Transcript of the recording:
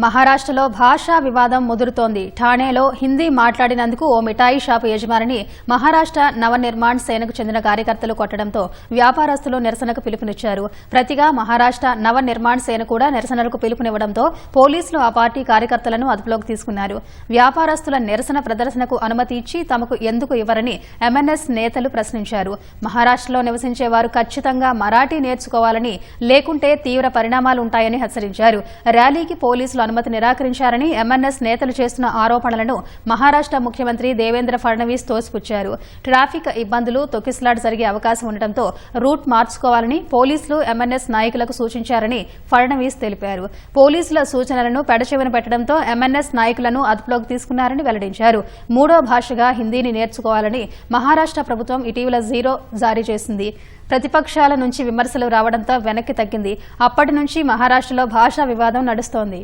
మహారాష్ట్రలో భాషా వివాదం ముదురుతోంది. ఠాణేలో హిందీ మాట్లాడినందుకు ఓ మిఠాయి షాపు యజమానిని మహారాష్ట్ర నవనిర్మాణ్ సేనకు చెందిన కార్యకర్తలు కొట్టడంతో వ్యాపారస్తులు నిరసనకు పిలుపునిచ్చారు. ప్రతిగా మహారాష్ట్ర నవనిర్మాణ్ సేన కూడా నిరసనలకు పిలుపునివ్వడంతో పోలీసులు ఆ పార్టీ కార్యకర్తలను అదుపులోకి తీసుకున్నారు. వ్యాపారస్తుల నిరసన ప్రదర్శనకు అనుమతి ఇచ్చి తమకు ఎందుకు ఇవ్వరని ఎంఎన్ఎస్ నేతలు ప్రశ్నించారు. మహారాష్ట్రలో నివసించే వారు ఖచ్చితంగా మరాఠీ నేర్చుకోవాలని లేకుంటే తీవ్ర పరిణామాలుంటాయని హెచ్చరించారు. ర్యాలీకి పోలీసులు అనుమతి నిరాకరించారని ఎంఎన్ఎస్ నేతలు చేస్తున్న ఆరోపణలను మహారాష్ట్ర ముఖ్యమంత్రి దేవేంద్ర ఫడ్నవీస్ తోసిపుచ్చారు. ట్రాఫిక్ ఇబ్బందులు తొక్కిసలాట జరిగే అవకాశం ఉండటంతో రూట్ మార్చుకోవాలని పోలీసులు ఎంఎన్ఎస్ నాయకులకు సూచించారని ఫడ్నవీస్ తెలిపారు. పోలీసుల సూచనలను పెడచెవిన పెట్టడంతో ఎంఎన్ఎస్ నాయకులను అదుపులోకి తీసుకున్నారని వెల్లడించారు. మూడో భాషగా హిందీని నేర్చుకోవాలని మహారాష్ట్ర ప్రభుత్వం ఇటీవల జీరో జారీ చేసింది. ప్రతిపక్షాల నుంచి విమర్శలు రావడంతో వెనక్కి తగ్గింది. అప్పటి నుంచి మహారాష్ట్రలో భాషా వివాదం నడుస్తోంది.